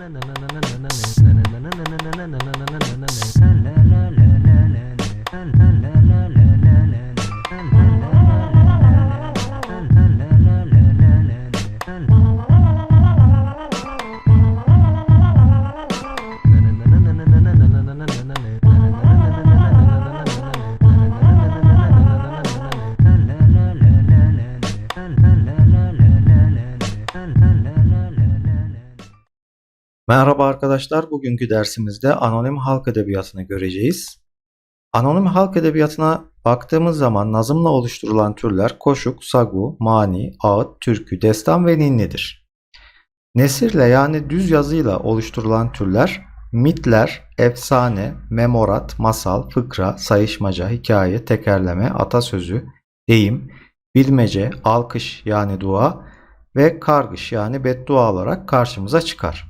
and Merhaba arkadaşlar. Bugünkü dersimizde anonim halk edebiyatını göreceğiz. Anonim halk edebiyatına baktığımız zaman nazımla oluşturulan türler koşuk, sagu, mani, ağıt, türkü, destan ve ninnidir. Nesirle yani düz yazıyla oluşturulan türler mitler, efsane, memorat, masal, fıkra, sayışmaca, hikaye, tekerleme, atasözü, deyim, bilmece, alkış yani dua ve kargış yani beddua olarak karşımıza çıkar.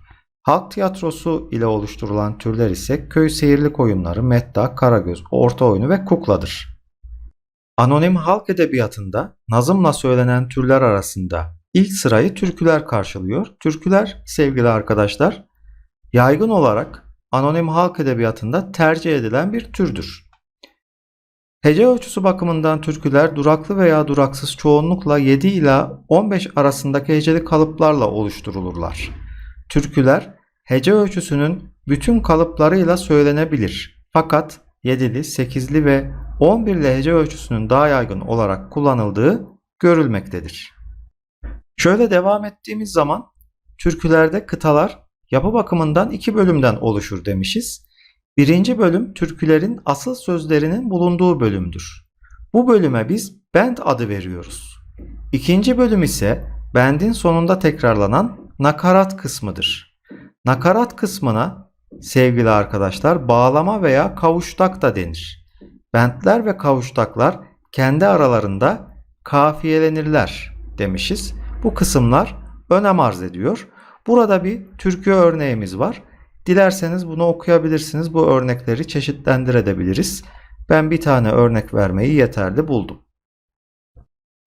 Halk tiyatrosu ile oluşturulan türler ise köy seyirlik oyunları, medda, karagöz, orta oyunu ve kukladır. Anonim halk edebiyatında nazımla söylenen türler arasında ilk sırayı türküler karşılıyor. Türküler sevgili arkadaşlar yaygın olarak anonim halk edebiyatında tercih edilen bir türdür. Hece ölçüsü bakımından türküler duraklı veya duraksız çoğunlukla 7 ila 15 arasındaki heceli kalıplarla oluşturulurlar. Türküler hece ölçüsünün bütün kalıplarıyla söylenebilir. Fakat 7'li, 8'li ve 11'li hece ölçüsünün daha yaygın olarak kullanıldığı görülmektedir. Şöyle devam ettiğimiz zaman türkülerde kıtalar yapı bakımından iki bölümden oluşur demişiz. Birinci bölüm türkülerin asıl sözlerinin bulunduğu bölümdür. Bu bölüme biz bend adı veriyoruz. İkinci bölüm ise bendin sonunda tekrarlanan nakarat kısmıdır. Nakarat kısmına sevgili arkadaşlar bağlama veya kavuştak da denir. Bentler ve kavuştaklar kendi aralarında kafiyelenirler demişiz. Bu kısımlar önem arz ediyor. Burada bir türkü örneğimiz var. Dilerseniz bunu okuyabilirsiniz. Bu örnekleri çeşitlendirebiliriz. Ben bir tane örnek vermeyi yeterli buldum.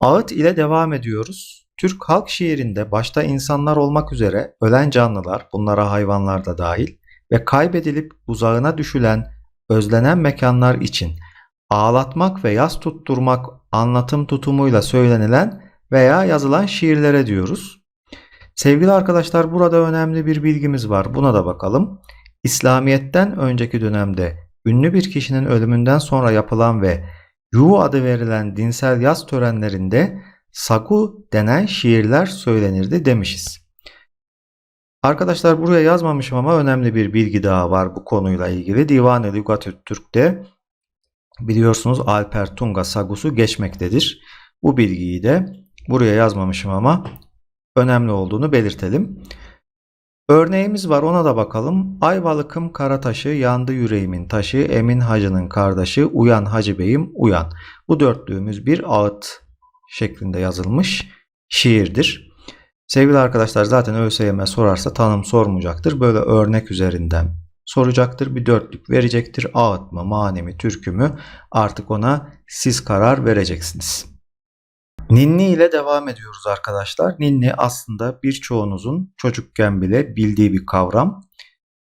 Ağıt ile devam ediyoruz. Türk halk şiirinde başta insanlar olmak üzere ölen canlılar, bunlara hayvanlar da dahil ve kaybedilip uzağına düşülen, özlenen mekanlar için ağlatmak ve yas tutturmak anlatım tutumuyla söylenilen veya yazılan şiirlere diyoruz. Sevgili arkadaşlar burada önemli bir bilgimiz var. Buna da bakalım. İslamiyet'ten önceki dönemde ünlü bir kişinin ölümünden sonra yapılan ve Yu adı verilen dinsel yaz törenlerinde sagu denen şiirler söylenirdi demişiz. Arkadaşlar buraya yazmamışım ama önemli bir bilgi daha var bu konuyla ilgili. Divan-ı Lügat-ı Türk'te biliyorsunuz Alper Tunga sagusu geçmektedir. Bu bilgiyi de buraya yazmamışım ama önemli olduğunu belirtelim. Örneğimiz var ona da bakalım. Ayvalıkım Karataşı, yandı yüreğimin taşı, Emin Hacı'nın kardeşi, uyan Hacı Bey'im uyan. Bu dörtlüğümüz bir ağıt şeklinde yazılmış şiirdir. Sevgili arkadaşlar zaten ÖSYM sorarsa tanım sormayacaktır. Böyle örnek üzerinden soracaktır. Bir dörtlük verecektir. Ağıt mı, mani mi, türkü mü artık ona siz karar vereceksiniz. Ninni ile devam ediyoruz arkadaşlar. Ninni aslında birçoğunuzun çocukken bile bildiği bir kavram.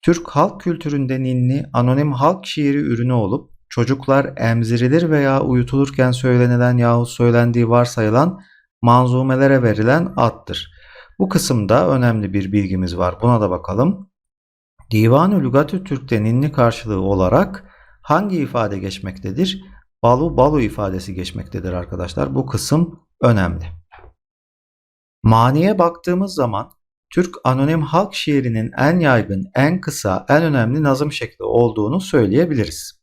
Türk halk kültüründe ninni anonim halk şiiri ürünü olup çocuklar emzirilir veya uyutulurken söylenilen yahut söylendiği varsayılan manzumelere verilen addır. Bu kısımda önemli bir bilgimiz var. Buna da bakalım. Divan-ı Lügat-ı Türk'te ninni karşılığı olarak hangi ifade geçmektedir? Balu balu ifadesi geçmektedir arkadaşlar. Bu kısım önemli. Maniye baktığımız zaman Türk anonim halk şiirinin en yaygın, en kısa, en önemli nazım şekli olduğunu söyleyebiliriz.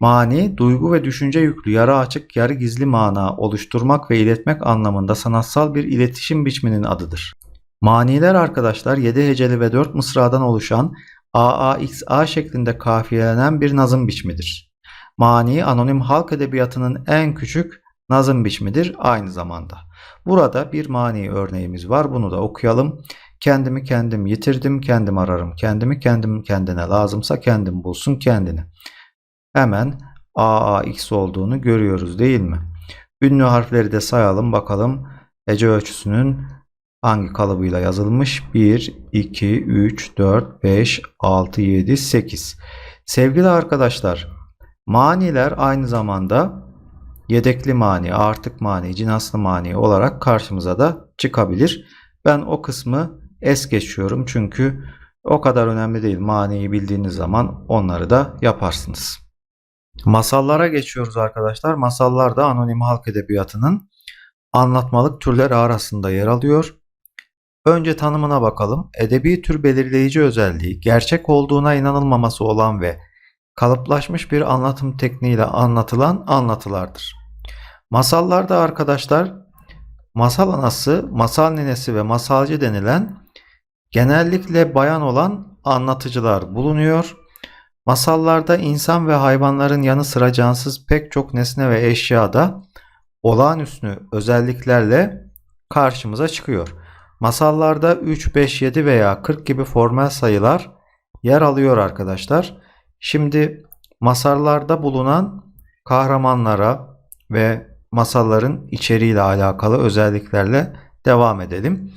Mani, duygu ve düşünce yüklü yarı açık yarı gizli mana oluşturmak ve iletmek anlamında sanatsal bir iletişim biçiminin adıdır. Maniler arkadaşlar 7 heceli ve 4 mısradan oluşan AAXA şeklinde kafiyelenen bir nazım biçimidir. Mani anonim halk edebiyatının en küçük nazım biçimidir aynı zamanda. Burada bir mani örneğimiz var. Bunu da okuyalım. Kendimi kendim yitirdim, kendim ararım. Kendimi kendim kendine lazımsa kendim bulsun kendini. Hemen AAX olduğunu görüyoruz değil mi? Ünlü harfleri de sayalım bakalım. Hece ölçüsünün hangi kalıbıyla yazılmış? 1, 2, 3, 4, 5, 6, 7, 8. Sevgili arkadaşlar, maniler aynı zamanda yedekli mani, artık mani, cinaslı mani olarak karşımıza da çıkabilir. Ben o kısmı es geçiyorum çünkü o kadar önemli değil. Maniyi bildiğiniz zaman onları da yaparsınız. Masallara geçiyoruz arkadaşlar. Masallar da anonim halk edebiyatının anlatmalık türleri arasında yer alıyor. Önce tanımına bakalım. Edebi tür belirleyici özelliği, gerçek olduğuna inanılmaması olan ve kalıplaşmış bir anlatım tekniğiyle anlatılan anlatılardır. Masallarda arkadaşlar masal anası, masal ninesi ve masalcı denilen genellikle bayan olan anlatıcılar bulunuyor. Masallarda insan ve hayvanların yanı sıra cansız pek çok nesne ve eşya da olağanüstü özelliklerle karşımıza çıkıyor. Masallarda 3, 5, 7 veya 40 gibi formel sayılar yer alıyor arkadaşlar. Şimdi masallarda bulunan kahramanlara ve masalların içeriğiyle alakalı özelliklerle devam edelim.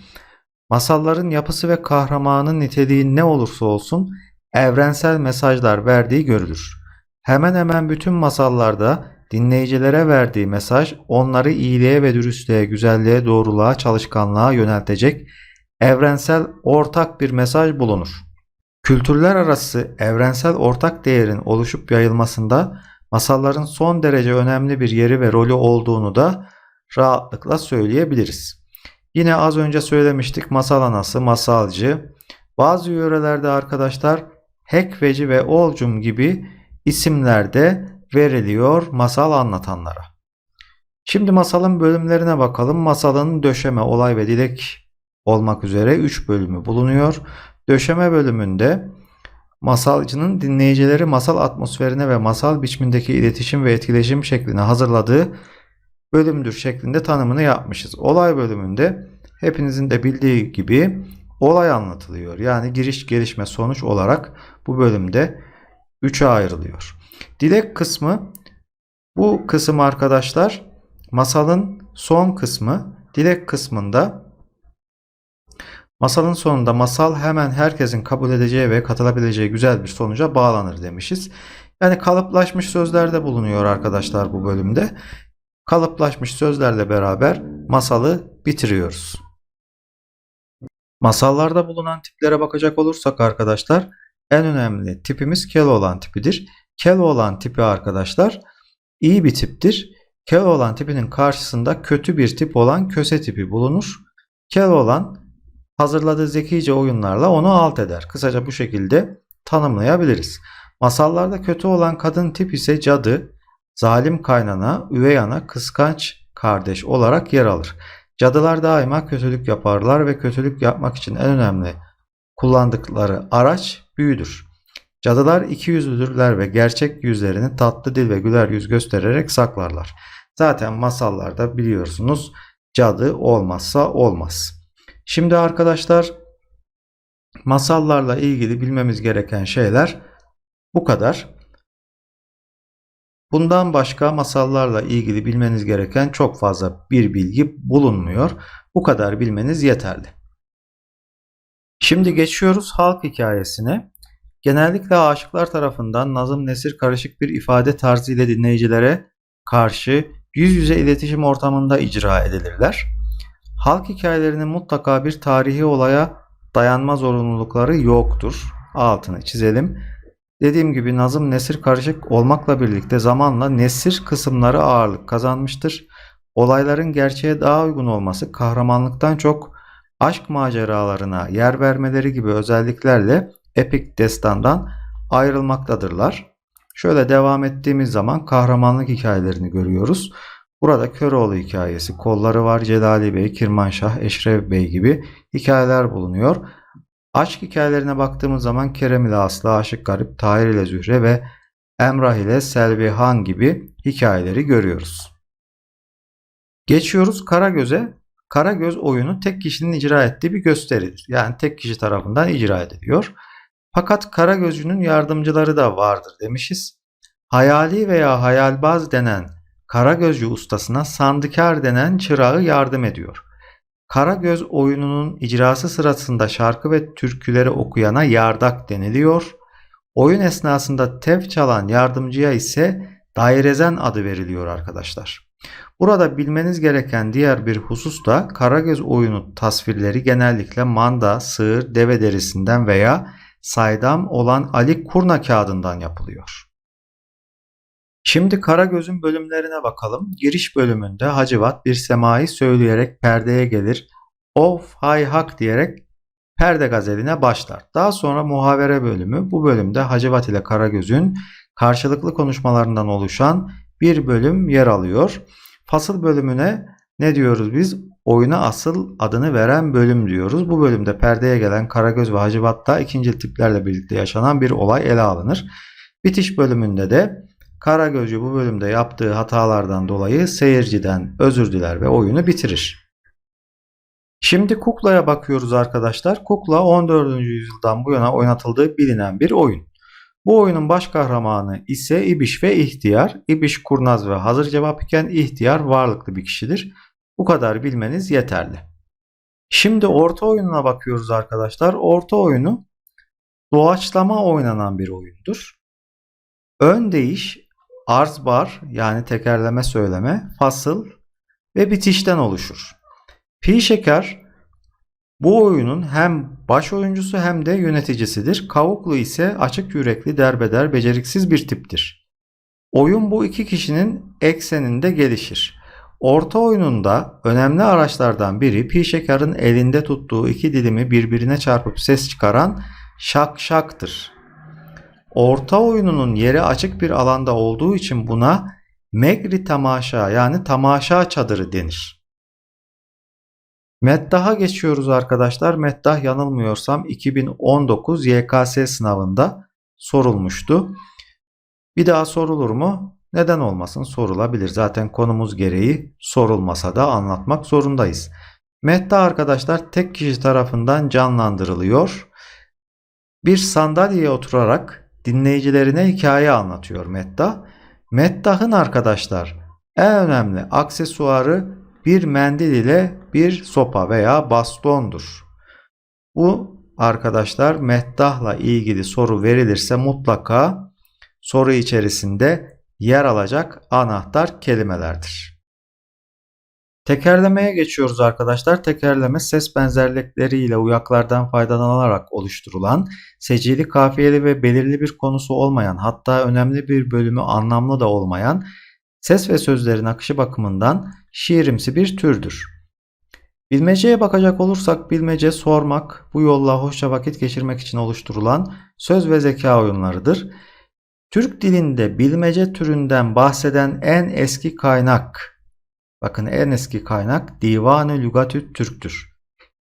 Masalların yapısı ve kahramanın niteliği ne olursa olsun evrensel mesajlar verdiği görülür. Hemen hemen bütün masallarda dinleyicilere verdiği mesaj onları iyiliğe ve dürüstlüğe, güzelliğe, doğruluğa, çalışkanlığa yöneltecek evrensel ortak bir mesaj bulunur. Kültürler arası evrensel ortak değerin oluşup yayılmasında masalların son derece önemli bir yeri ve rolü olduğunu da rahatlıkla söyleyebiliriz. Yine az önce söylemiştik masal anası, masalcı. Bazı yörelerde arkadaşlar Hekveci ve Olcum gibi isimler de veriliyor masal anlatanlara. Şimdi masalın bölümlerine bakalım. Masalın döşeme, olay ve dilek olmak üzere 3 bölümü bulunuyor. Döşeme bölümünde masalcının dinleyicileri masal atmosferine ve masal biçimindeki iletişim ve etkileşim şekline hazırladığı bölümdür şeklinde tanımını yapmışız. Olay bölümünde hepinizin de bildiği gibi olay anlatılıyor. Yani giriş, gelişme, sonuç olarak bu bölümde 3'e ayrılıyor. Dilek kısmı bu kısım arkadaşlar masalın son kısmı. Dilek kısmında masalın sonunda masal hemen herkesin kabul edeceği ve katılabileceği güzel bir sonuca bağlanır demişiz. Yani kalıplaşmış sözlerde bulunuyor arkadaşlar bu bölümde. Kalıplaşmış sözlerle beraber masalı bitiriyoruz. Masallarda bulunan tiplere bakacak olursak arkadaşlar en önemli tipimiz Keloğlan tipidir. Keloğlan tipi arkadaşlar iyi bir tiptir. Keloğlan tipinin karşısında kötü bir tip olan Köse tipi bulunur. Keloğlan hazırladığı zekice oyunlarla onu alt eder. Kısaca bu şekilde tanımlayabiliriz. Masallarda kötü olan kadın tip ise cadı, zalim kaynana, üvey ana, kıskanç kardeş olarak yer alır. Cadılar daima kötülük yaparlar ve kötülük yapmak için en önemli kullandıkları araç büyüdür. Cadılar iki yüzlüdürler ve gerçek yüzlerini tatlı dil ve güler yüz göstererek saklarlar. Zaten masallarda biliyorsunuz cadı olmazsa olmaz. Şimdi arkadaşlar masallarla ilgili bilmemiz gereken şeyler bu kadar. Bundan başka masallarla ilgili bilmeniz gereken çok fazla bir bilgi bulunmuyor. Bu kadar bilmeniz yeterli. Şimdi geçiyoruz halk hikayesine. Genellikle aşıklar tarafından nazım nesir karışık bir ifade tarzı ile dinleyicilere karşı yüz yüze iletişim ortamında icra edilirler. Halk hikayelerinin mutlaka bir tarihi olaya dayanma zorunlulukları yoktur. Altını çizelim. Dediğim gibi nazım nesir karışık olmakla birlikte zamanla nesir kısımları ağırlık kazanmıştır. Olayların gerçeğe daha uygun olması kahramanlıktan çok aşk maceralarına yer vermeleri gibi özelliklerle epik destandan ayrılmaktadırlar. Şöyle devam ettiğimiz zaman kahramanlık hikayelerini görüyoruz. Burada Köroğlu hikayesi, kolları var Celali Bey, Kirmanşah, Eşref Bey gibi hikayeler bulunuyor. Aşk hikayelerine baktığımız zaman Kerem ile Aslı, Aşık Garip, Tahir ile Zühre ve Emrah ile Selvi Han gibi hikayeleri görüyoruz. Geçiyoruz Karagöz'e. Karagöz oyunu tek kişinin icra ettiği bir gösteridir. Yani tek kişi tarafından icra ediliyor. Fakat Karagözcünün yardımcıları da vardır demişiz. Hayali veya hayalbaz denen Karagözcü ustasına sandıkar denen çırağı yardım ediyor. Karagöz oyununun icrası sırasında şarkı ve türküleri okuyana yardak deniliyor. Oyun esnasında tef çalan yardımcıya ise dairezen adı veriliyor arkadaşlar. Burada bilmeniz gereken diğer bir husus da Karagöz oyunu tasvirleri genellikle manda, sığır, deve derisinden veya saydam olan Ali Kurna kağıdından yapılıyor. Şimdi Karagöz'ün bölümlerine bakalım. Giriş bölümünde Hacivat bir semayı söyleyerek perdeye gelir. Of hay hak diyerek perde gazeline başlar. Daha sonra muhavere bölümü. Bu bölümde Hacivat ile Karagöz'ün karşılıklı konuşmalarından oluşan bir bölüm yer alıyor. Fasıl bölümüne ne diyoruz biz? Oyuna asıl adını veren bölüm diyoruz. Bu bölümde perdeye gelen Karagöz ve Hacivat'ta ikinci tiplerle birlikte yaşanan bir olay ele alınır. Bitiş bölümünde de Karagözcü bu bölümde yaptığı hatalardan dolayı seyirciden özür diler ve oyunu bitirir. Şimdi kuklaya bakıyoruz arkadaşlar. Kukla 14. yüzyıldan bu yana oynatıldığı bilinen bir oyun. Bu oyunun baş kahramanı ise İbiş ve İhtiyar. İbiş kurnaz ve hazır cevap iken İhtiyar varlıklı bir kişidir. Bu kadar bilmeniz yeterli. Şimdi orta oyununa bakıyoruz arkadaşlar. Orta oyunu doğaçlama oynanan bir oyundur. Ön değiş, arz bar yani tekerleme söyleme, fasıl ve bitişten oluşur. Pi şeker bu oyunun hem baş oyuncusu hem de yöneticisidir. Kavuklu ise açık yürekli, derbeder, beceriksiz bir tiptir. Oyun bu iki kişinin ekseninde gelişir. Orta oyununda önemli araçlardan biri pi şekerin elinde tuttuğu iki dilimi birbirine çarpıp ses çıkaran şak şaktır. Orta oyununun yeri açık bir alanda olduğu için buna megri tamaşa yani tamaşa çadırı denir. Meddaha geçiyoruz arkadaşlar. Meddah yanılmıyorsam 2019 YKS sınavında sorulmuştu. Bir daha sorulur mu? Neden olmasın sorulabilir. Zaten konumuz gereği sorulmasa da anlatmak zorundayız. Meddah arkadaşlar tek kişi tarafından canlandırılıyor. Bir sandalyeye oturarak dinleyicilerine hikaye anlatıyor Meddah. Meddah'ın arkadaşlar en önemli aksesuarı bir mendil ile bir sopa veya bastondur. Bu arkadaşlar meddahla ilgili soru verilirse mutlaka soru içerisinde yer alacak anahtar kelimelerdir. Tekerlemeye geçiyoruz arkadaşlar. Tekerleme ses benzerlikleriyle uyaklardan faydalanarak oluşturulan, secili, kafiyeli ve belirli bir konusu olmayan, hatta önemli bir bölümü anlamlı da olmayan, ses ve sözlerin akışı bakımından şiirimsi bir türdür. Bilmeceye bakacak olursak bilmece sormak, bu yolla hoşça vakit geçirmek için oluşturulan söz ve zeka oyunlarıdır. Türk dilinde bilmece türünden bahseden en eski kaynak, bakın en eski kaynak Divan-ı Lügatü Türk'tür.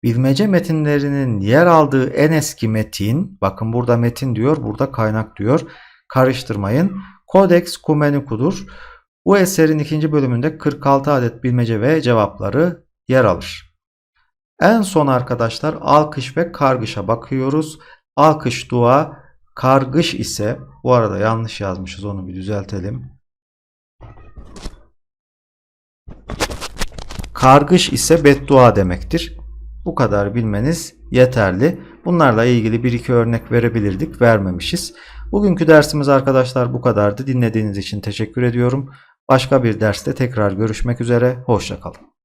Bilmece metinlerinin yer aldığı en eski metin, bakın burada metin diyor, burada kaynak diyor. Karıştırmayın. Codex Cumanicus'dur. Bu eserin ikinci bölümünde 46 adet bilmece ve cevapları yer alır. En son arkadaşlar alkış ve kargışa bakıyoruz. Alkış dua, kargış ise bu arada yanlış yazmışız onu bir düzeltelim. Kargış ise beddua demektir. Bu kadar bilmeniz yeterli. Bunlarla ilgili bir iki örnek verebilirdik, vermemişiz. Bugünkü dersimiz arkadaşlar bu kadardı. Dinlediğiniz için teşekkür ediyorum. Başka bir derste tekrar görüşmek üzere. Hoşçakalın.